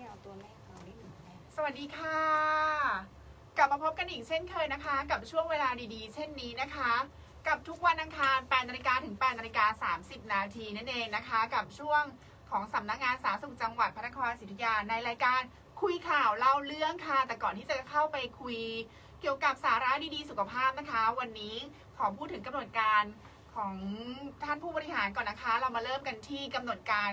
พี่เอาตัวแม่เขาได้หนึ่งแม่สวัสดีค่ะ กลับมาพบกันอีกเช่นเคยนะคะ กับช่วงเวลาดีๆ เช่นนี้นะคะ กับทุกวันอังคาร8นาฬิกาถึง8นาฬิกา30 นาทีนั่นเองนะคะ กับช่วงของสำนักงานสาธารณสุขจังหวัดพระนครศรีอยุธยาในรายการคุยข่าวเล่าเรื่องค่ะ แต่ก่อนที่จะเข้าไปคุย เกี่ยวกับสาระดีๆ สุขภาพนะคะ วันนี้ขอพูดถึงกำหนดการของท่านผู้บริหารก่อนนะคะ เรามาเริ่มกันที่กำหนดการ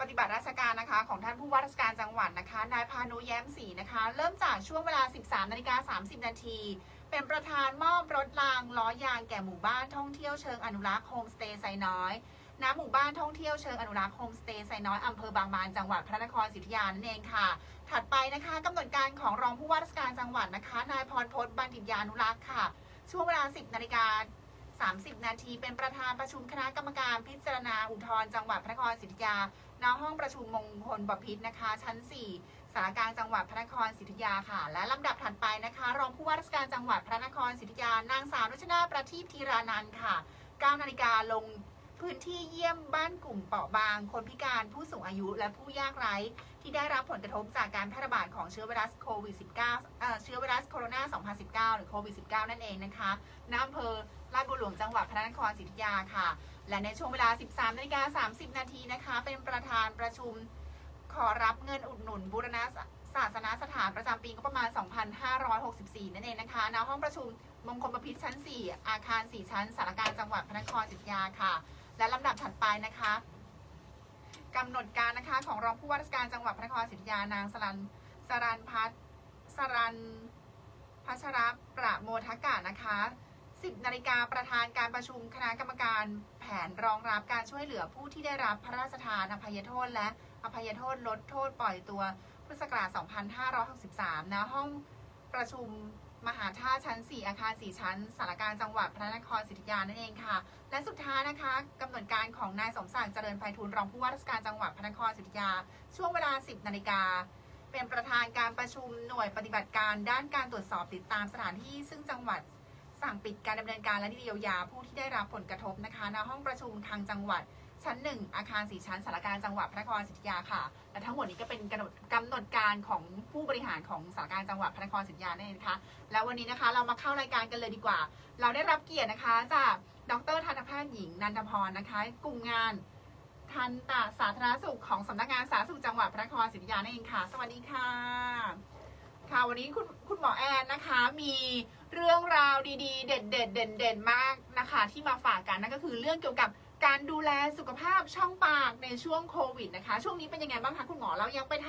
ปฏิบัติราชการนะคะ ของท่านผู้ว่าราชการจังหวัดนะคะ นายพานุแย้มศรีนะคะ เริ่มจากช่วงเวลา 13นาฬิกา30 นาที เป็นประธานมอบรถรางล้อยางแก่หมู่บ้านท่องเที่ยวเชิงอนุรักษ์โฮมสเตย์ไซน้อยณหมู่บ้านท่องเที่ยวเชิงอนุรักษ์โฮมสเตย์ไซน้อยอำเภอบางบานจังหวัดพระนครศรีอยุธยานั่นเองค่ะ ถัดไปนะคะกำหนดการของรองผู้ว่าราชการจังหวัดนะคะ นายพรพจน์บัณฑิตยานุรักษ์ค่ะ ช่วงเวลา 10นาฬิกา30 นาที เป็นประธานประชุมคณะกรรมการพิจารณาอุทธรณ์จังหวัดพระนครศรีอยุธยา ณห้องประชุมมงคลบพิษนะคะ ชั้น 4 สารกลางจังหวัดพระนครศรีธุยาค่ะ และลำดับถัดไปนะคะ รองผู้ว่าราชการจังหวัดพระนครศรีธุยานางสาวนุชนาประทีปธีรานันท์ค่ะ9นาฬิกาลงพื้นที่เยี่ยมบ้านกลุ่มเปราะบาง คนพิการผู้สูงอายุและผู้ยากไร้ ที่ได้รับผลกระทบจากการแพร่ระบาดของเชื้อไวรัสโควิด -19 เชื้อไวรัสโคโรนา 2019 หรือโควิด -19 นั่นเองนะคะณอำเภอลาดบัวหลวงจังหวัดพระนครศรีอยุธยาค่ะ และในช่วงเวลา 13นาฬิกา30 นาทีนะคะ เป็นประธานประชุมขอรับเงินอุดหนุนบูรณะศาสนสถานประจำปีงบประมาณ 2564 นั่นเองนะคะณห้องประชุมมงคลประพิษชั้น 4 อาคาร 4 ชั้นสารการจังหวัดพระนครศรีอยุธยาค่ะ และลำดับถัดไปนะคะ กำหนดการนะคะ ของรองผู้ว่าราชการจังหวัดพระนครศรีอยุธยานางสรันสรันพัฒสรันพัชรประโมทกานะคะ 10นาฬิกาประธานการประชุมคณะกรรมการแผนรองรับการช่วยเหลือผู้ที่ได้รับพระราชทานอภัยโทษและอภัยโทษลดโทษปล่อยตัวพุทธศักราช2563ณห้องประชุม มหาท่าตุชั้น 4 อาคาร 4 ชั้นสารการจังหวัดพระนครศรีอยุธยานั่นเองค่ะ และสุดท้ายนะคะกำหนดการของนายสมศักดิ์เจริญไพฑูรย์รองผู้ว่าราชการจังหวัดพระนครศรีอยุธยา ช่วงเวลา 10 นาฬิกาเป็นประธานการประชุมหน่วยปฏิบัติการด้านการตรวจสอบติดตามสถานที่ซึ่งจังหวัดสั่งปิดการดำเนินการและเยียวยาผู้ที่ได้รับผลกระทบนะคะณห้องประชุมคลังจังหวัด ชั้น 1 อาคาร 4 ชั้นสารการจังหวัดพระนครศรีอยุธยาค่ะ และทั้งหมดนี้ก็เป็นกำหนดกำหนดการของผู้บริหารของสารการจังหวัดพระนครศรีอยุธยานั่นเองนะคะแล้ววันนี้นะคะเรามาเข้ารายการกันเลยดีกว่า เราได้รับเกียรตินะคะจากดรทันตแพทย์หญิงนันทพรนะคะ กลุ่มงานทันตสาธารณสุขของสำนักงานสาธารณสุขจังหวัดพระนครศรีอยุธยานั่นเองค่ะ สวัสดีค่ะ ค่ะวันนี้คุณคุณหมอแอนนะคะมีเรื่องราวดีๆ เด็ดเด็ดเด่นเด่นๆมากนะคะ ที่มาฝากกันนั่นก็คือเรื่องเกี่ยวกับ การดูแลสุขภาพช่องปากในช่วงโควิดนะคะ ช่วงนี้เป็นยังไงบ้างคะคุณหมอแล้วยังไปท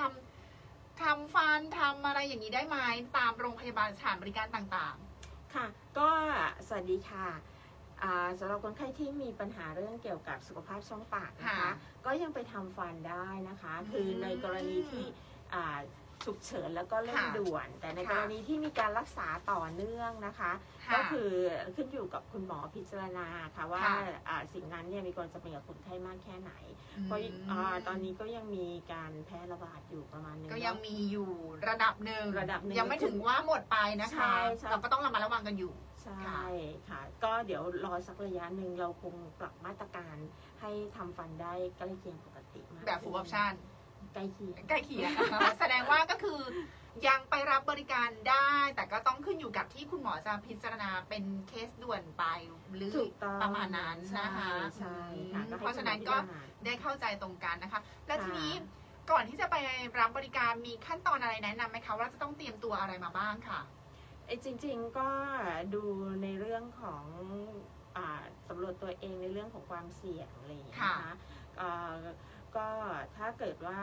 ำทำฟันทำอะไรอย่างนี้ได้ไหมตามโรงพยาบาลสถานบริการต่างค่ะ ก็สวัสดีค่ะอ่าสำหรับคนไข้ที่มีปัญหาเรื่องเกี่ยวกับสุขภาพช่องปากนะคะค่ะก็ยังไปทำฟันได้นะคะอืมคือในกรณีที่อ่า ฉุกเฉินแล้วก็เร่งค่ะด่วน แต่ในค่ะกรณีที่มีการรักษาต่อเนื่องนะคะๆก็คือขึ้นอยู่กับคุณหมอพิจารณาค่ะว่าค่ะอ่าสิ่งนั้นเนี่ยมีความจำเป็นกับคนไข้มากแค่ไหน เพราะมอ่าตอนนี้ก็ยังมีการแพร่ระบาดอยู่ประมาณหนึงก็ยังเนอะมีอยู่ระดับหนึ่งระดับหนึ่งยังไม่ถึงว่าหมดไปนะคะใช่ใช่เราก็ต้องระมัดระวังกันอยู่ใช่ค่ะ ก็เดี๋ยวรอสักระยะหนึ่งเราคงปรับมาตรการให้ทำฟันได้ใกล้เคียงปกติมากแบบ full option ใกล้เคียง ใกล้เคียงนะคะแสดงว่าก็คือยังไปรับบริการได้ แต่ก็ต้องขึ้นอยู่กับที่คุณหมอจะพิจารณาเป็นเคสด่วนไปหรือถูกต้องประมาณนั้นนะคะใช่ใช่ค่ะอืมก็ให้เพราะฉะนั้นก็คุณหมอพิจารณา ได้เข้าใจตรงกันนะคะ และค่ะทีนี้ก่อนที่จะไปรับบริการมีขั้นตอนอะไรแนะนำไหมคะว่าจะต้องเตรียมตัวอะไรมาบ้างค่ะไอ้จริงๆก็ดูในเรื่องของอ่าสำรวจตัวเองในเรื่องของความเสี่ยงอะไรอย่างเงี้ยนะคะเอ่อ ก็ถ้าเกิดว่า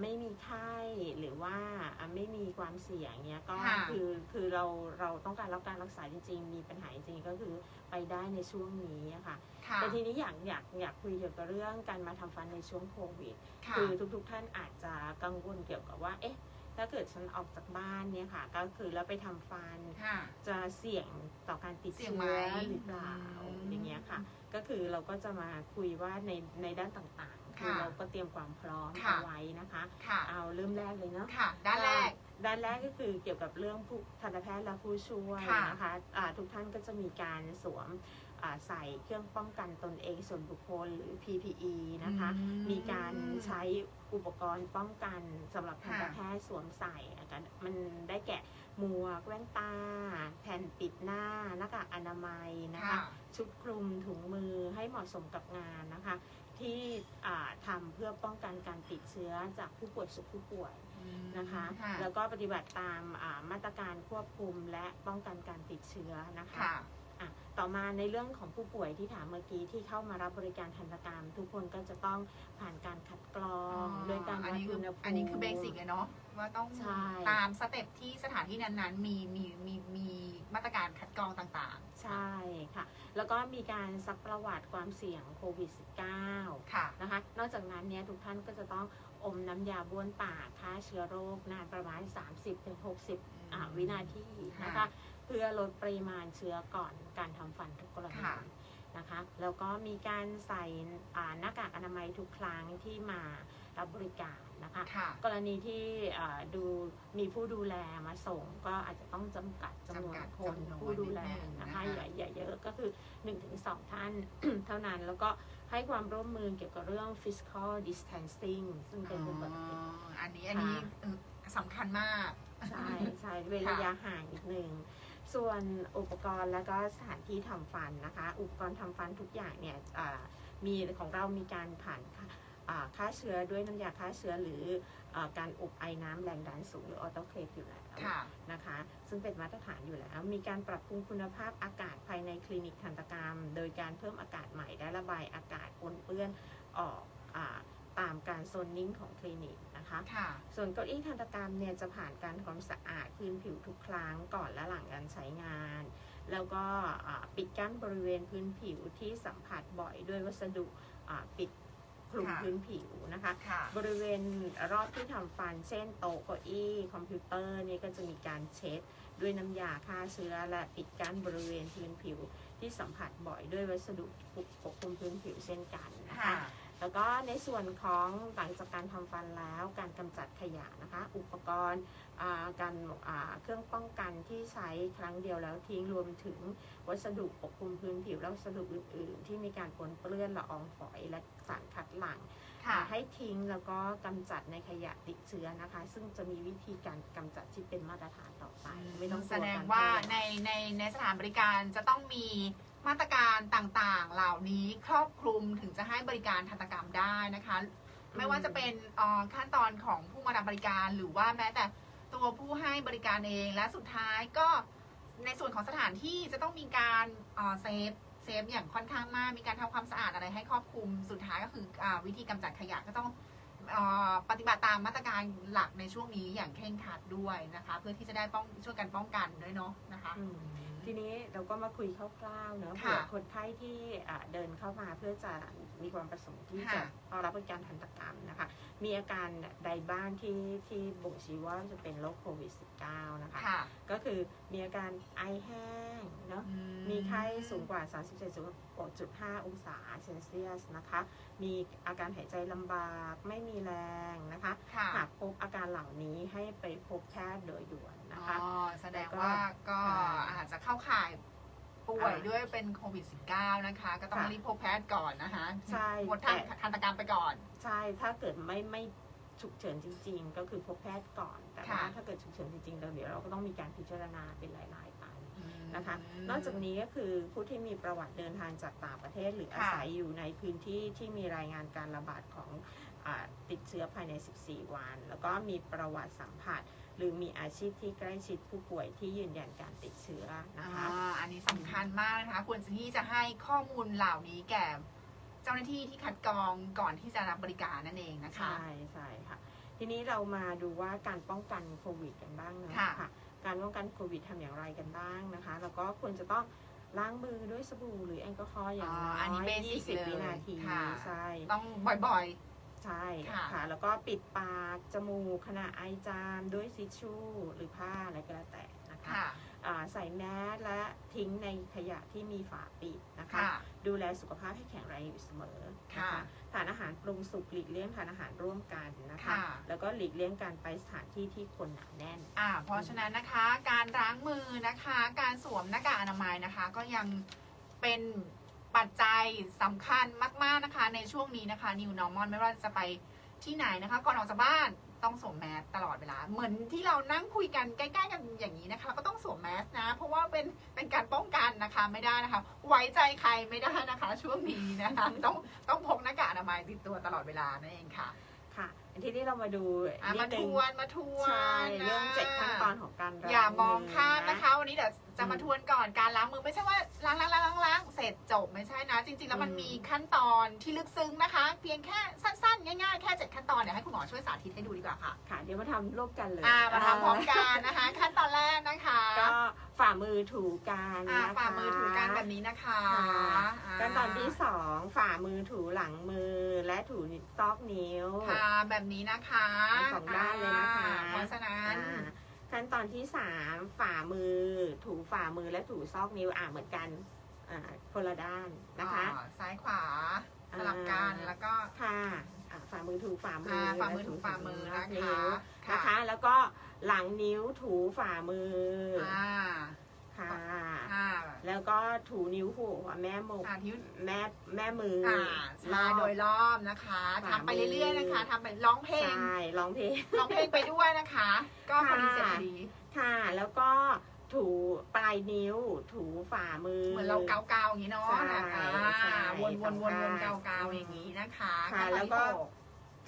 ไม่มีไข้หรือว่าอะไม่มีความเสี่ยงเนี้ยก็ค่ะคือคือเราเราต้องการรับการรักษาจริง ๆ มีปัญหาจริงๆก็คือไปได้ในช่วงนี้อะค่ะ ค่ะแต่ทีนี้อยากอยากอยากคุยเกี่ยวกับเรื่องการมาทำฟันในช่วงโควิด ค่ะ คือทุกๆท่านอาจจะกังวลเกี่ยวกับว่า เอ๊ะ ถ้าเกิดฉันออกจากบ้านเนี่ยค่ะ ก็คือแล้วไปทำฟัน ค่ะ จะเสี่ยงต่อการติดเสี่ยเชื้งไหมอหรือเปล่าอืม อย่างเงี้ยค่ะ ก็คือเราก็จะมาคุยว่าในในด้านต่างๆ คือค่ะเราก็เตรียมความพร้อมค่ะเอาไว้นะคะ ค่ะ เอาเริ่มแรกเลยเนาะ ค่ะ ด้านแรก ด้านแรกก็คือเกี่ยวกับเรื่องผู้ทันตแพทย์และผู้ช่วยค่ะนะคะอ่าทุกท่านก็จะมีการสวมอ่าใส่เครื่องป้องกันตนเองส่วนบุคคลหรือ PPE นะคะ อืมมีการใช้อุปกรณ์ป้องกันสำหรับทันตค่ะ แพทย์สวมใส่อาการมันได้แก่หมวกแว่นตา แผ่นปิดหน้าหน้ากากอนามัยนะคะ ค่ะ ชุดคลุมถุงมือให้เหมาะสมกับงานนะคะ ที่อ่าทำเพื่อป้องกันการติดเชื้อจากผู้ป่วยสู่ผู้ป่วยนะคะค่ะแล้วก็ปฏิบัติตามอ่ามาตรการควบคุมและป้องกันการติดเชื้อนะคะค่ะอะ ต่อมาในเรื่องของผู้ป่วยที่ถามเมื่อกี้ที่เข้ามารับบริการทันตกรรม ทุกคนก็จะต้องผ่านการคัดกรองโดยการอันวัดนี้คือุอณหภูมิอันนี้คือเบสิกเลยเนาะว่าต้องใช่ตามสเต็ปที่สถานที่นั้นๆ มีมีมีมีมาตรการคัดกรองต่างๆ ใช่ค่ะ แล้วก็มีการซักประวัติความเสี่ยงโควิด -19 ค่ะนะคะ นอกจากนั้นเนี่ยทุกท่านก็จะต้องอมน้ำยาบ้วนปากฆ่าเชื้อโรคนานประมาณ 30-60อ่าวินาทีนะคะค่ะ เพื่อลดปริมาณเชื้อก่อนการทำฟันทุกกรณีค่ะนะคะแล้วก็มีการใส่อ่าหน้ากากอนามัยทุกครั้งที่มารับบริการนะคะค่ะ กรณีที่อ่าดูมีผู้ดูแลมาส่งก็อาจจะต้องจำกัดจำนวนจำกัดคนจำนวนผู้ดูแลนิดนึงนะนะคะคะ อย่าอย่าเยอะก็คือ 1-2 ท่าน เท่านั้นแล้วก็ให้ความร่วมมือเกี่ยวกับเรื่อง physical distancing ซึ่งเป็นเรื่องปกติอ๋ออันนี้อันนี้เออสำคัญมาก ใช่ใช่เว้นระยะห่างอีกหนึ่ง ส่วนอุปกรณ์แล้วก็สถานที่ทำฟันนะคะ อุปกรณ์ทำฟันทุกอย่างเนี่ยอ่ามีของเรามีการผ่านค่าอ่าฆ่าเชื้อด้วยน้ำยาฆ่าเชื้อหรืออาการอบไอน้ำแรงดันสูงหรือออโตเคลฟอยู่แล้วค่ะนะคะ ซึ่งเป็นมาตรฐานอยู่แล้ว มีการปรับปรุงคุณภาพอากาศภายในคลินิกทันตกรรม โดยการเพิ่มอากาศใหม่และระบายอากาศปนเปื้อนออกอา ตามการโซนนิ่งของคลินิกนะคะค่ะ ส่วนเก้าอี้ทันตกรรมเนี่ยจะผ่านการทำความสะอาดพื้นผิวทุกครั้งก่อนและหลังการใช้งาน แล้วก็อ่าปิดกั้นบริเวณพื้นผิวที่สัมผัสบ่อยด้วยวัสดุอ่าปิดคลุมค่ะพื้นผิวนะคะค่ะบริเวณรอบที่ทำฟัน เช่นโต๊ะเก้าอี้คอมพิวเตอร์นี่ก็จะมีการเช็ด ด้วยน้ำยาฆ่าเชื้อ และปิดกั้นบริเวณพื้นผิวที่สัมผัสบ่อยด้วยวัสดุปกปกคลุมพื้นผิวเช่นกันนะคะค่ะ แล้วก็ในส่วนของหลังจากการทำฟันแล้วการกำจัดขยะนะคะ อุปกรณ์อ่าการอ่าเครื่องป้องกันที่ใช้ครั้งเดียวแล้วทิ้งรวมถึงวัสดุปกคลุมพื้นผิวและวัสดุอื่น ๆ ที่มีการปนเปื้อนละอองฝอยและสารคัดหลั่งค่ะให้ทิ้งแล้วก็กำจัดในขยะติดเชื้อนะคะ ซึ่งจะมีวิธีการกำจัดที่เป็นมาตรฐานต่อไป ไม่ต้องกลัแสดงกรว่าแพร่ในในในสถานบริการจะต้องมี มาตรการต่างๆ เหล่านี้ครอบคลุมถึงจะให้บริการทันตกรรมได้นะคะ ไม่ว่าจะเป็นเอ่อขั้นตอนของผู้มารับบริการหรือว่าแม้แต่ตัวผู้ให้บริการเองและสุดท้ายก็ในส่วนของสถานที่จะต้องมีการเอ่อเซฟเซฟอย่างค่อนข้างมาก มีการทำความสะอาดอะไรให้ครอบคลุม สุดท้ายก็คืออาวิธีกำจัดขยะก็ต้องเออ ปฏิบัติตามมาตรการหลักในช่วงนี้อย่างเคร่งครัดด้วยนะคะ เพื่อที่จะได้ป้องช่วยกันป้องกันด้วยเนาะนะคะ อืมทีนี้เราก็มาคุยคร่าวๆเนอะค่ะเผื่อคนไข้ที่อ่าเดินเข้ามาเพื่อจะมีความประสงค์ที่จะค่ะ เข้ารับบริการทันตกรรมนะคะ มีอาการใดบ้างที่ที่บ่งชี้ว่าจะเป็นโรคโควิด -19 นะคะ ค่ะก็คือมีอาการไอแห้งเนาะอืมีไข้สูงกว่า37.5องศาเซนเซียสนะคะ มีอาการหายใจลำบาก ไม่มีแรงนะคะ ค่ะ หากพบอาการเหล่านี้ให้ไปพบแพทย์โดยด่วนนะคะ อ๋อแสดงว่าก็อ่าอาจจะเข้าข่ายป่วยอ่าด้วยเป็นโควิด -19 นะคะ ก็ต้องค่ะรีบพบแพทย์ก่อนนะคะใช่งดทางแต่ ทันตกรรมไปก่อน ใช่ ถ้าเกิดไม่ไม่ฉุกเฉินจริง ๆ ก็คือพบแพทย์ก่อน แต่ว่าค่ะ ถ้าเกิดฉุกเฉินจริงๆเราเดี๋ยวเราก็ต้องมีการพิจารณาเป็นรายๆไป นะคะอืมนอกจากนี้ก็คือผู้ที่มีประวัติเดินทางจากต่างประเทศ หรือค่ะอาศัยอยู่ในพื้นที่ที่มีรายงานการระบาดของอาติดเชื้อภายใน 14 วัน แล้วก็มีประวัติสัมผัส หรือมีอาชีพที่ใกล้ชิดผู้ป่วยที่ยืนยันการติดเชื้อนะคะอ่าอันนี้สำคัญมากนะคะ ควรจะที่จะให้ข้อมูลเหล่านี้แก่เจ้าหน้าที่ที่คัดกรองก่อนที่จะรับบริการนั่นเองนะคะ ใช่ใช่ค่ะ ทีนี้เรามาดูว่าการป้องกันโควิดกันบ้างนะค่ะค่ะ การป้องกันโควิดทำอย่างไรกันบ้างนะคะ แล้วก็ควรจะต้องล้างมือด้วยสบู่หรือแอลกอฮอล์อย่างน้อ๋ออันนี้อย basic 20เลยวินาทีค่ะใช่ต้องบ่อยใช่ค่ะค่ะ แล้วก็ปิดปาก จมูกขณะไอจามด้วยทิชชู่หรือผ้าอะไรก็แล้วแต่นะๆคะค่ะอ่า ใส่แมสและทิ้งในขยะที่มีฝาปิดนะคะค่ะดูแลสุขภาพให้แข็งแรงอยู่เสมอนะค่ะคะทานอาหารปรุงสุกหลีกเลี่ยงทานอาหารร่วมกันนะคะค่ะแล้วก็หลีกเลี่ยงการไปสถานที่ที่คนหนาแน่นอ่าเพราะฉะนั้นนะคะการล้างมือนะคะ การสวมหน้ากากอนามัยนะคะ ก็ยังเป็นปัจจัยสำคัญมาก ๆนะคะ ในช่วงนี้นะคะ New Normal ไม่ว่าจะไปที่ไหนนะคะ ก่อนออกจากบ้าน ต้องสวมแมสตลอดเวลา เหมือนที่เรานั่งคุยกันใกล้ๆกันอย่างนี้นะคะเราก็ต้องสวมแมสนะ เพราะว่าเป็นเป็นการป้องกันนะคะไม่ได้นะคะ ไว้ใจใครไม่ได้นะคะ ช่วงนี้นะคะต้องต้องพกหน้ากากอนามัยติดตัวตลอดเวลานั่นเองค่ะค่ะทีนี้เรามาดูอะนิมาดนึทงวนมาทวนใช่เรื่องนะเจ็ดขั้นตอนของการล้อย่ามองข้ามอนะคะ วันนี้เดี๋ยวจะมาทวนก่อนการล้างมือไม่ใช่ว่าล้างล้างล้างล้างล้างเสร็จจบไม่ใช่นะ จริง ๆ แล้วมันมีขั้นตอนที่ลึกซึ้งนะคะ เพียงแค่สั้นๆ ง่ายๆ แค่เจ็ดขั้นตอนเดี๋ยวให้คุณหมอช่วยสาธิตให้ดูดีกว่าค่ะ ค่ะ เดี๋ยวมาทำร่วมกันเลยอ่ามาทำพร้อมกันนะคะ ขั้นตอนแรกนะคะ ก็ฝ่ามือถูกันอ่านะคะฝ่ามือถูกันแบบนี้นะคะค่ะอ่าขั้นตอนที่สองฝ่ามือถูหลังมือและถูซอกนิ้ว ค่ะแบบนี้นะคะทั้งสองด้านเลยนะคะ อ่าเพราะฉะนั้น อ่า ขั้นตอนที่สามฝ่ามือ ถูฝ่ามือและถูซอกนิ้วอ่าเหมือนกันอ่าคนละด้านนะคะ อ่าซ้ายขวาสลับกันอ่า แล้วก็ ค่ะอ่าฝ่ามือถูฝ่ามืออ่าอฝ่ามือและถูฝ่ามือซกนะนิ้คะวนะคะ แล้วก็หลังนิ้วถูฝ่ามืออ อ่า ค่ะ อ่า แล้วก็ถูนิ้วหัวแม่มกอ่าที่แม่แม่มือออ่าใช่โดยรอบนะคะฝ่าทำไปมือเรื่อยๆนะคะทำไปร้องเพลงใช่ร้องเพลง ร้องเพลงไปด้วยนะคะ ก็พอดีเสร็จพอดี ค่ะ แล้วก็ถูปลายนิ้ว ถูฝ่ามือ เหมือนเราเกาๆอย่างนี้เนาะใช่นะคะใช่วนๆวนๆวนสำคัญๆเกาๆอย่างนี้นะคะค่ะขั้นตอนแล้วที่ก็หก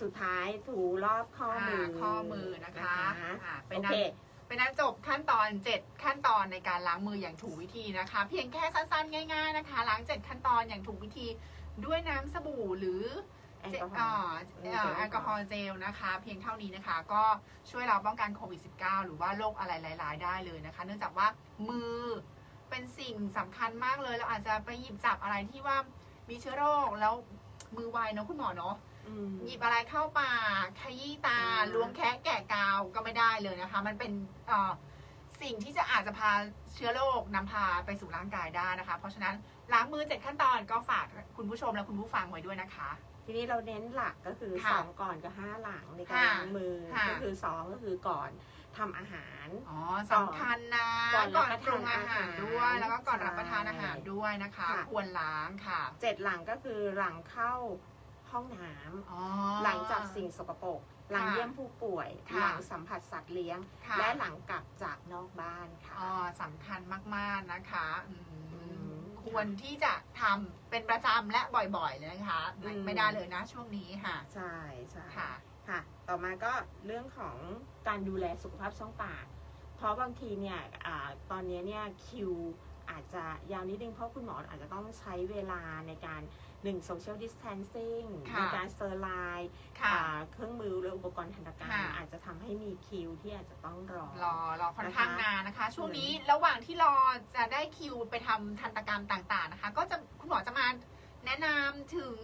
สุดท้ายถูรอบข้อมืออ่าข้อมือนะคะอ่าเป็นโอนั้เคน เป็นนั้นจบขั้นตอน 7 ขั้นตอนในการล้างมืออย่างถูกวิธีนะคะ เพียงแค่สั้นๆ ง่าย ๆนะคะ ล้าง 7 ขั้นตอนอย่างถูกวิธีด้วยน้ำสบู่หรือแอลเจกอฮออ่าล์เอ่อแอลกอฮอล์เจลนะคะ เพียงเท่านี้นะคะ ก็ช่วยเราป้องกันโควิด -19 หรือว่าโรคอะไรหลาย ๆ ได้เลยนะคะ เนื่องจากว่ามือเป็นสิ่งสำคัญมากเลยเราอาจจะไปหยิบจับอะไรที่ว่ามีเชื้อโรคแล้วมือไวเนาะคุณหมอเนาะ อืม หยิบอะไรเข้าปากขยี้ตาอ่า ล้วงแคะแกะกาวก็ไม่ได้เลยนะคะ มันเป็นเอ่อสิ่งที่จะอาจจะพาเชื้อโรคนำพาไปสู่ร่างกายได้นะคะ เพราะฉะนั้นล้างมือเจ็ดขั้นตอนก็ฝากคุณผู้ชมและคุณผู้ฟังไว้ด้วยนะคะ ทีนี้เราเน้นหลักก็คือค่ะสองก่อนกับห้าหลังในการค่ะล้างมือ ค่ะ ก็คือสองก็คือก่อนทำอาหาร อ๋อสำคัญนะก่อนก่อนรับปรุงประทานอาหารอาหารด้วย แล้วก็ก่อนใช่รับประทานอาหารด้วยนะคะค่ะ ควรล้างค่ะ เจ็ดหลังก็คือหลังเข้า ห้องน้ำ อ๋อ หลังจากสิ่งสกปรก หลังค่ะเยี่ยมผู้ป่วย ค่ะหลังสัมผัสสัตว์เลี้ยง ค่ะ และหลังกลับจากนอกบ้านค่ะ อ๋อสำคัญมากๆนะคะอืมอืมควรที่จะทำเป็นประจำและบ่อยๆเลยนะคะไม่อืม ไม่ได้เลยนะช่วงนี้ค่ะ ใช่ใช่ค่ะ ค่ะ ต่อมาก็เรื่องของการดูแลสุขภาพช่องปาก เพราะบางทีเนี่ยอาตอนนี้เนี่ยคิว อาจจะยาวนิดนึงเพราะคุณหมออาจจะต้องใช้เวลาในการหนึ่ง social distancing ค่ะในการเซอร์ไลน์ค่ะอ่าเครื่องมือและอุปกรณ์ทันตกรรมค่ะ อาจจะทำให้มีคิวที่อาจจะต้องรอ รอรอค่อนข้างนะคะนานนะคะ ช่วงนี้ระหว่างที่รอจะได้คิวไปทำทันตกรรมต่างๆนะคะ ก็จะคุณหมอจะมาแนะนำถึง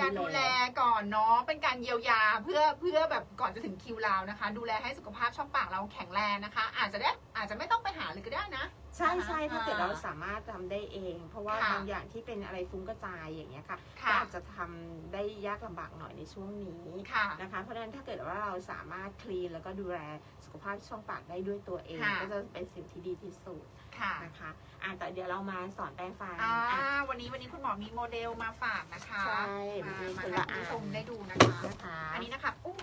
การดูแลก่อนเนาะเป็นการเยียวยาเพื่อเพื่อแบบก่อนจะถึงคิวเรานะคะ ดูแลให้สุขภาพช่องปากเราแข็งแรงนะคะ อาจจะได้อาจจะไม่ต้องไปหาเลยก็ได้นะ ใช่ใช่นะคะถ้าเกิดเราสามารถทำได้เอง เพราะว่าค่ะบางอย่างที่เป็นอะไรฟุ้งกระจายอย่างเงี้ยค่ะก็ค่ะอาจจะทำได้ยากลำบากหน่อยในช่วงนี้ค่ะ นะคะ เพราะฉะนั้นถ้าเกิดว่าเราสามารถคลีนแล้วก็ดูแลสุขภาพช่องปากได้ด้วยตัวเอง ค่ะ ก็จะเป็นสิ่งที่ดีที่สุดค่ะนะคะอะแต่เดี๋ยวเรามาสอนแปรงฟันอ่าอะวันนี้วันนี้คุณหมอมีโมเดลมาฝากนะคะใช่มามีมาคนให้ละคุณอันผู้ชมได้ดูนะคะ นะคะ อันนี้นะคะอู้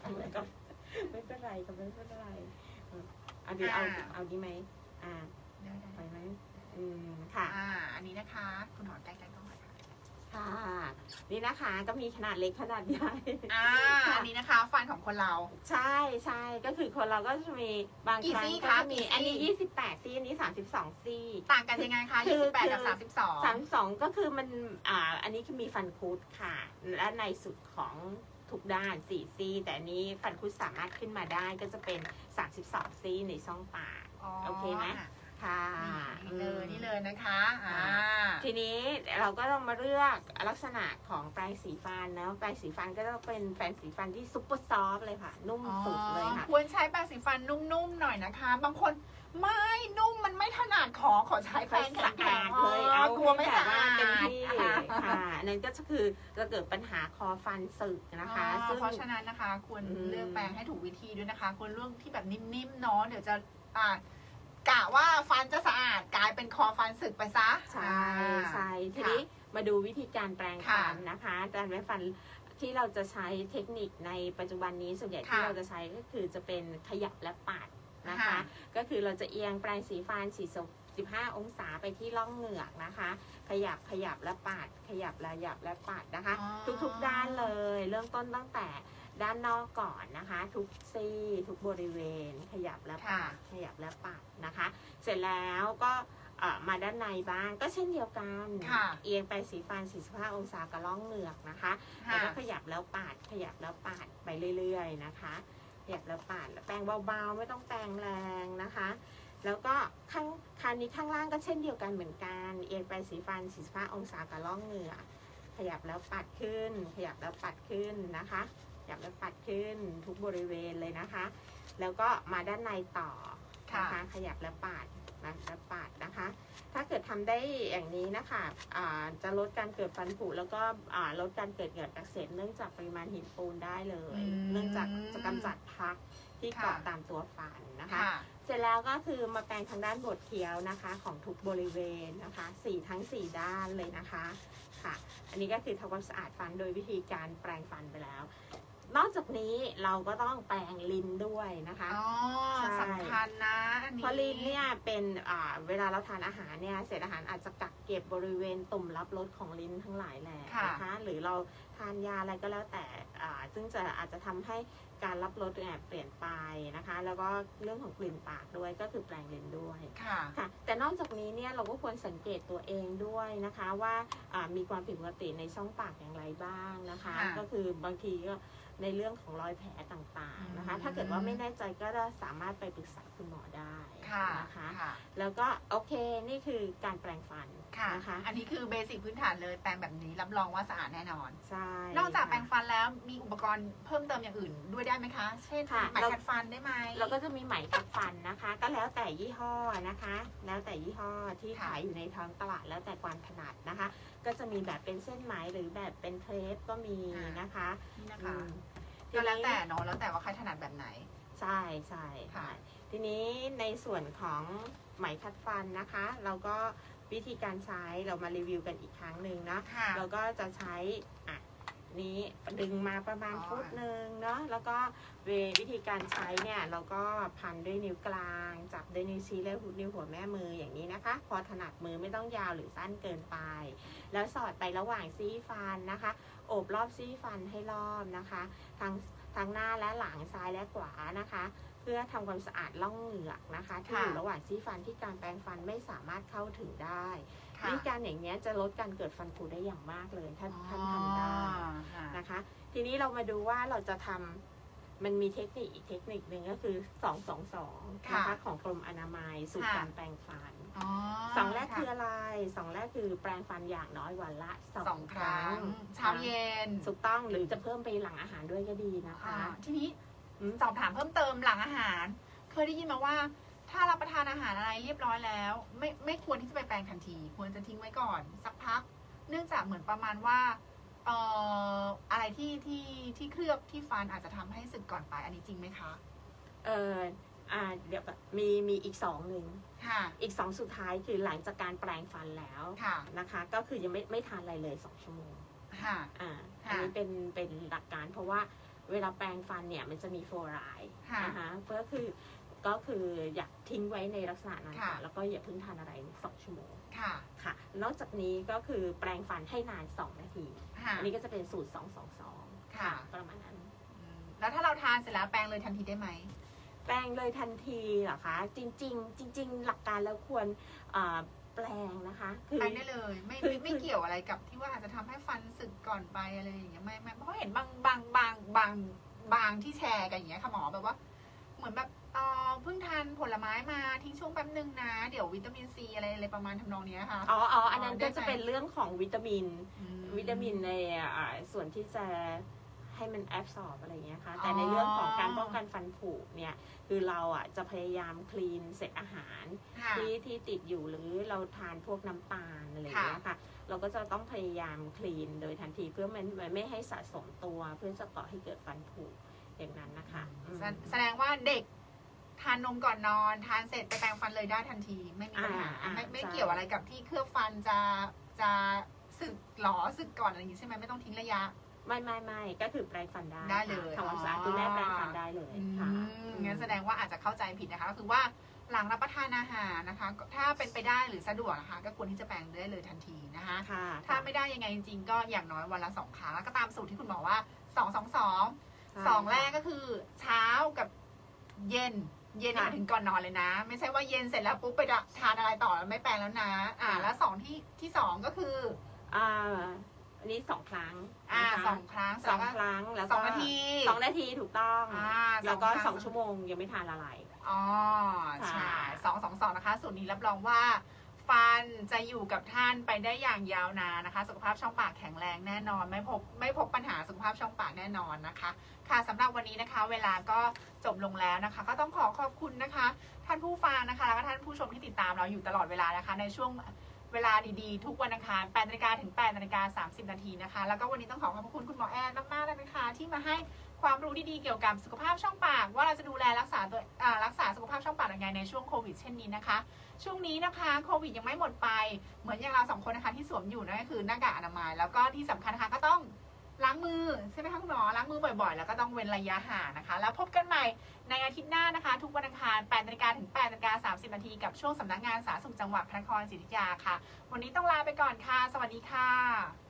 เอาไว้ก่อนไม่เป็นไรก็ไม่เป็นไร เออเอาดีเอาเอาดีไหมอ่าได้ได้ไปไหมอืมค่ะ อ่า อันนี้นะคะ คุณหมอใกล้ๆกล้องหน่อยค่ะค่ะ นี่นะคะก็มีขนาดเล็กขนาดใหญ่ อ่า อันนี้นะคะ ฟันของคนเรา ใช่ใช่ก็คือคนเราก็จะมีบางกี่ครั้งซี่ก็คะจะมีกี่ซี่ อันนี้ 28 ซี่อันนี้ 32 ซี่ ต่างกันยังไงคะคือ 28 กับคือ32 32 ก็คือมันอ่าอันนี้คือมีฟันคุดค่ะ และในสุดของ ทุกด้าน 4 ซี่ แต่อันนี้ฟันคุดสามารถขึ้นมาได้ก็จะเป็น 32 ซี่ในช่องปาก โอเคไหมค่ะนี่เลยอืมนี่เลยนะคะอ่าทีนี้เราก็ต้องมาเลือกลักษณะของแปรงสีฟันนะแปรงสีฟันก็ต้องเป็นแปรงสีฟันที่ซุปเปอร์ซอฟต์เลยค่ะ นุ่มสุดเลยค่ะ ควรใช้แปรงสีฟันนุ่มๆหน่อยนะคะ บางคน ไม่นุ่มมันไม่ถนัดขอขอใช้แปแปรรงงแข็สะงอาดเลยเอากลัวไม่สะอาดให้แบบว่เต็มที่ค่ะค่ะอันนั้นก็คือจะเกิดปัญหาคอฟันสึกนะคะอ่าซึ่งเพราะฉะนั้นนะคะ ควรอืมเลือกแปรงให้ถูกวิธีด้วยนะคะ ควรเลือกที่แบบนิ่มๆเนาะเดี๋ยวจะอ่ากะว่าฟันจะสะอาดกลายเป็นคอฟันสึกไปซะใช่ใช่ทีค่ะนี้มาดูวิธีการแปรงค่ะฟันนะคะการแปรงฟันที่เราจะใช้เทคนิคในปัจจุบันนี้ส่วนใหญ่ค่ะที่เราจะใช้ก็คือจะเป็นขยับและปัด นะคะค่ะก็คือเราจะเอียงแปรงสีฟัน45องศาไปที่ร่องเหงือกนะคะ ขยับขยับและปัดขยับและหยับและปัดนะคะอ๋อทุกๆด้านเลย เริ่มต้นตั้งแต่ด้านนอกก่อนนะคะ ทุกซี่ทุกบริเวณ ขยับและปัค่ะดขยับและปัดนะคะ เสร็จแล้วก็เอ่อมาด้านในบ้างก็เช่นเดียวกันค่ะเอียงไปสีฟัน45 องศากับล่องเหงือกนะคะ แล้วก็ขยับแล้วปาดขยับแล้วปาดไปเรื่อย ๆ นะคะ ขยับแล้วปาดแล้วแปรงเบาๆ ไม่ต้องแปรงแรงนะคะ แล้วก็ข้างคราวนี้ข้างล่างก็เช่นเดียวกันเหมือนกัน เอียงไปสีฟัน45องศากับล่องเหงือกขยับแล้วปัดขึ้น ขยับแล้วปัดขึ้นนะคะขยับแล้วปัดขึ้นทุกบริเวณเลยนะคะ แล้วก็มาด้านในต่อค่ะนะคะ ขยับแล้วปาดนะแล้วปาดนะคะ ถ้าเกิดทำได้อย่างนี้นะคะอ่าจะลดการเกิดฟันผุแล้วก็อ่าลดการเกิดเหงื่ออักเสบเนื่องจากปริมาณหินปูนได้เลยอืมเนื่องจากจะกำจัดพักที่ค่ะเกาะตามตัวฟันนะคะค่ะเสร็จแล้วก็คือมาแปรงทางด้านบดเคี้ยวนะคะ ของทุกบริเวณนะคะสี่ทั้งสี่ด้านเลยนะคะค่ะ อันนี้ก็คือทำความสะอาดฟันโดยวิธีการแปรงฟันไปแล้ว นอกจากนี้เราก็ต้องแปรงลิ้นด้วยนะคะ อ๋อใช่ สำคัญนะอันนี้เพราะลิ้นเนี่ยเป็นอ่าเวลาเราทานอาหารเนี่ยเศษอาหารอาจจะกักเก็บบริเวณตุ่มรับรสของลิ้นทั้งหลายแหละนะคะ หรือเราทานยาอะไรก็แล้วแต่อ่าซึ่งจะอาจจะทำให้การรับรสเนี่ยเปลี่ยนไปนะคะ แล้วก็เรื่องของกลิ่นปากด้วยก็คือแปรงลิ้นด้วย ค่ะ ค่ะแต่นอกจากนี้เนี่ยเราก็ควรสังเกตตัวเองด้วยนะคะว่าอ่ามีความผิดปกติในช่องปากอย่างไรบ้างนะคะ ค่ะก็คือบางทีก็ ในเรื่องของรอยแผลต่างๆนะคะอืมถ้าเกิดว่าไม่แน่ใจก็จะสามารถไปปรึกษาคุณหมอได้ค่ะนะคะค่ะแล้วก็โอเคนี่คือการแปรงฟันค่ะนะคะ อันนี้คือเบสิกพื้นฐานเลยแปรงแบบนี้รับรองว่าสะอาดแน่นอนใช่นอกจากแปรงค่ะฟันแล้วมีอุปกรณ์เพิ่มเติมอย่างอื่นด้วยได้ไหมคะ เช่นค่ะไหมขัดฟันได้ไหมเราก็จะมีไหมขัดฟันนะคะ ก็แล้วแต่ยี่ห้อนะคะ แล้วแต่ยี่ห้อที่ค่ะขายอยู่ในท้องตลาดแล้วแต่ความถนัดนะคะ ก็จะมีแบบเป็นเส้นไหมหรือแบบเป็นเทปก็มีนะคะนี่นะอืคะม ก็แล้วแต่เนาะแล้วแต่ว่าใครถนัดแบบไหน ใช่ใช่ค่ะค่ะทีนี้ในส่วนของไหมขัดฟันนะคะ เราก็วิธีการใช้เรามารีวิวกันอีกครั้งหนึ่งเนาะค่ะเราก็จะใช้อะ นี้ดึงมาประมาณอ๋อฟุตหนึ่งเนาะแล้วก็เววิธีการใช้เนี่ยเราก็พันด้วยนิ้วกลาง จับด้วยนิ้วชี้และนิ้วหัวแม่มืออย่างนี้นะคะ พอถนัดมือไม่ต้องยาวหรือสั้นเกินไป แล้วสอดไประหว่างซี่ฟันนะคะโอบรอบซี่ฟันให้รอบนะคะทั้งทั้งหน้าและหลังซ้ายและขวานะคะ เพื่อทำความสะอาดร่องเหงือกนะคะที่อยู่ค่ะระหว่างซี่ฟันที่การแปรงฟันไม่สามารถเข้าถึงได้ค่ะ วิธีการอย่างนี้ยจะลดการเกิดฟันผุได้อย่างมากเลย ถ้าท่านทำได้อ๋อค่ะนะคะ ทีนี้เรามาดูว่าเราจะทำมันมีเทคนิคอีกเทคนิคหนึ่งก็คือ222ค่ะนะคะของกรมอนามัยสูตรค่ะการแปรงฟันอ๋อสองแรกคือค่ะอะไรสองแรกคือแปรงฟันอย่างน้อยวันละสสอองงครั้งเช้าเย็นถูกต้องหรือจะเพิ่มไปหลังอาหารด้วยก็ดีนะคะอ่าทีนี้อืมสอบถามเพิ่มเติมหลังอาหาร เคยได้ยินมาว่า ถ้ารับประทานอาหารอะไรเรียบร้อยแล้ว ไม่ไม่ควรที่จะไปแปรงทันที ควรจะทิ้งไว้ก่อน สักพัก เนื่องจากเหมือนประมาณว่าเอ่ออะไรที่ที่ที่เคลือบที่ฟันอาจจะทำให้สึกก่อนไปอันนี้จริงไหมคะเอออ่าเดี๋ยวก่อนมีมีอีกสองหนึ่งค่ะอีกสองสุดท้ายคือหลังจากการแปรงฟันแล้วค่ะนะคะ ก็คือยังไม่ไม่ทานอะไรเลยสองชั่วโมง ค่ะ อ่าค่ะอันนี้เป็นเป็นหลักการเพราะว่าเวลาแปรงฟันเนี่ยมันจะมีฟลูออไรด์ค่ะนะคะก็คือ ก็คืออยากทิ้งไว้ในลักษณะนั้นค่ะก่อนแล้วก็อย่าเพิ่งทานอะไรสองชั่วโมงค่ะค่ะ นอกจากนี้ก็คือแปรงฟันให้นาน 2 นาที ค่ะอันนี้ก็จะเป็นสูตร 222 ค่ะ ประมาณนั้น อืมแล้วถ้าเราทานเสร็จแล้วแปรงเลยทันทีได้ไหม แปรงเลยทันทีเหรอคะ จริง ๆ จริง ๆ หลักการแล้วควรอ่าแปรงนะคะ คือแปรงได้เลยไม่คือไม่ไม่คือ เกี่ยวอะไรกับที่ว่าอาจจะทำให้ฟันสึกก่อนไปอะไรอย่างเงี้ยไม่ไม่เพราะเห็นบางบางบางบางบางที่แชร์กันอย่างเงี้ยค่ะหมอแบบว่า เหมือนแบบ เออเพิ่งทานผลไม้มาทิ้งช่วงแป๊บนึงนะ เดี๋ยววิตามินซีอะไรอะไรประมาณทำนองเนี้ยค่ะ อ๋ออ๋ออันนั้นอ๋อก็ได้จะไหมเป็นเรื่องของวิตามินอืวิตามินในอ่าส่วนที่จะให้มันแอบสอบอะไรอย่างเงี้ยค่ะ แต่อ๋อในเรื่องของการป้องกันฟันผุเนี่ย คือเราอะจะพยายามคลีนเศษอาหารค่ะที่ที่ติดอยู่หรือเราทานพวกน้ำตาลอะไรอย่างเงี้ยค่ะ เราก็จะต้องพยายามคลีนโดยทันทีเพื่อมันมันไม่ให้สะสมตัวเพื่อจะก่อให้เกิดฟันผุอย่างนั้นนะคะอืมแสแสดงว่าเด็ก ทานนมก่อนนอน ทานเสร็จไปแปรงฟันเลยได้ทันที ไม่มีปัญหาอ่าอ่าไม่ไม่ใช่ เกี่ยวอะไรกับที่เคลือบฟันจะจะสึกหรอสึกก่อนอะไรอย่างงี้ใช่ไหมไม่ต้องทิ้งระยะ ไม่ไม่ไม่ก็คือแปรงฟันได้ได้เลย ค่ะทำความสะอาดอ๋อคุณแม่แปรงฟันได้เลยอืค่ะ มงั้นแสดงว่าอาจจะเข้าใจผิดนะคะก็คือว่าหลังรับประทานอาหารนะคะถ้าเป็นไปได้หรือสะดวกนะคะ ก็ควรที่จะแปรงได้เลยทันทีนะคะ ค่ะถ้าไม่ได้ยังไงจริงๆ ก็อย่างน้อยวันละสองครั้งแล้วก็ตามสูตรที่คุณหมอว่าสองสองสองค่ะสองแรกก็คือเช้ากับเย็น เย็นค่ะหมายถึงก่อนนอนเลยนะ ไม่ใช่ว่าเย็นเสร็จแล้วปุ๊บไปทานอะไรต่อแล้วไม่แปรงแล้วนะ อ่าค่ะแล้วสองที่ที่สองก็คือ อ่าอันนี้สองครั้งอ่านะคะสองครั้งสองแล้วคก็รั้งแล้วสองนาทีสองนาทีถูกต้องอ่าแล้วก็ครั้สองชั่วโมงยังไม่ทานอะไรอ๋อใช่ค่ะสองสองสองนะคะสูตรนี้รับรองว่า ฟันจะอยู่กับท่านไปได้อย่างยาวนานนะคะ สุขภาพช่องปากแข็งแรงแน่นอน ไม่พบไม่พบปัญหาสุขภาพช่องปากแน่นอนนะคะ ค่ะสำหรับวันนี้นะคะ เวลาก็จบลงแล้วนะคะ ก็ต้องขอขอบคุณนะคะ ท่านผู้ฟังนะคะแล้วก็ท่านผู้ชมที่ติดตามเราอยู่ตลอดเวลานะคะ ในช่วงเวลาดีๆ ทุกวันอังคาร8นาฬิกาถึง8นาฬิกา30 นาทีนะคะ แล้วก็วันนี้ต้องขอขอบคุณคุณหมอแอนมากๆเลยนะคะที่มาให้ ความรู้ดีๆเกี่ยวกับสุขภาพช่องปาก ว่าเราจะดูแลรักษาตัวรักษาสุขภาพช่องปากยังไงในช่วงโควิดเช่นนี้นะคะ ช่วงนี้นะคะโควิดยังไม่หมดไป เหมือนอย่างเราสองคนนะคะที่สวมอยู่นั่นก็คือหน้ากากอนามัยแล้วก็ที่สำคัญนะคะก็ต้องล้างมือใช่ไหมคะคุณหมอล้างมือบ่อยๆ แล้วก็ต้องเว้นระยะห่างนะคะ แล้วพบกันใหม่ในอาทิตย์หน้านะคะ ทุกวันอังคาร8นาฬิกาถึง8นาฬิกา30นาทีกับช่วงสำนักงานสาธารณสุขจังหวัดพระนครศรีอยุธยาค่ะ วันนี้ต้องลาไปก่อนค่ะ สวัสดีค่ะ